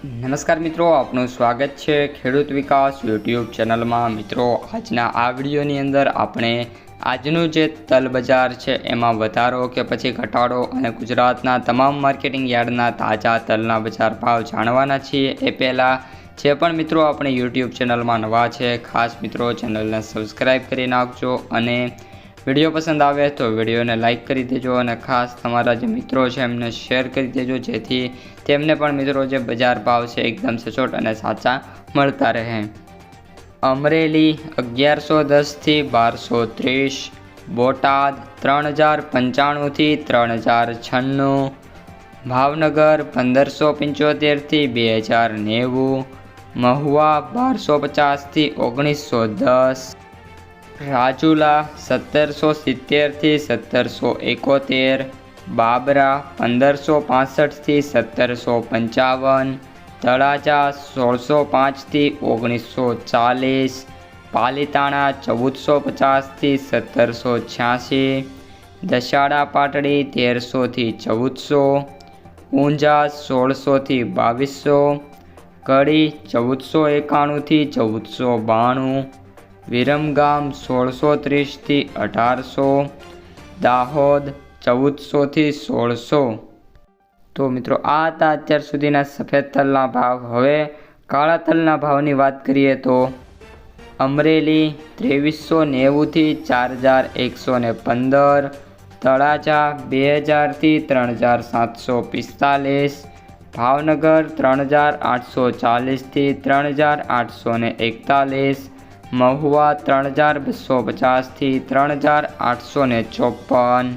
નમસ્કાર મિત્રો, આપનું સ્વાગત છે ખેડૂત વિકાસ યુટ્યુબ ચેનલમાં. મિત્રો, આજના આ વિડીયોની અંદર આપણે આજનું જે તલ બજાર છે, એમાં વધારો કે પછી ઘટાડો અને ગુજરાતના તમામ માર્કેટિંગ યાર્ડના તાજા તલના બજાર ભાવ જાણવાના છીએ. એ પહેલાં, જે પણ મિત્રો આપણે યુટ્યુબ ચેનલમાં નવા છે, ખાસ મિત્રો ચેનલને સબસ્ક્રાઈબ કરી નાખજો અને વીડિયો પસંદ આવે તો વિડીયોને લાઇક કરી દેજો અને ખાસ તમારા જે મિત્રો છે એમને શેર કરી દેજો, જેથી તેમને પણ મિત્રો જે બજાર ભાવ છે એકદમ સચોટ અને સાચા મળતા રહે. અમરેલી અગિયારસો દસથી બારસો ત્રીસ, બોટાદ ત્રણ હજાર પંચાણુંથી ત્રણ હજાર છન્નું, ભાવનગર પંદરસો પંચોતેરથી બે હજાર નેવું, મહુવા બારસો પચાસથી ઓગણીસો દસ રાજુલા સત્તરસો સિત્તેરથી સત્તરસો એકોતેર, બાબરા પંદરસો પાસઠથી સત્તરસો પંચાવન, તળાજા સોળસો પાંચથી ઓગણીસો ચાલીસ, પાલિતાણા ચૌદસો પચાસથી સત્તરસો છ્યાસી દશાડા પાટડી તેરસોથી ચૌદસો, ઊંઝા સોળસોથી બાવીસો, કડી ચૌદસો એકાણુંથી ચૌદસો બાણું વિરમગામ સોળસો ત્રીસથી અઢારસો, દાહોદ ચૌદસોથી સોળસો. તો મિત્રો, આ હતા અત્યાર સુધીના સફેદ તલના ભાવ. હવે કાળા તલના ભાવની વાત કરીએ તો અમરેલી ત્રેવીસો નેવુંથી ચાર હજાર એકસો ને પંદર, તળાજા બે હજારથી ત્રણ હજાર સાતસો પિસ્તાલીસ, ભાવનગર ત્રણ હજાર આઠસો ચાલીસથી ત્રણ હજાર આઠસો ને એકતાલીસ મહુવા ત્રણ હજાર બસો પચાસથી ત્રણ હજાર આઠસો ને ચોપન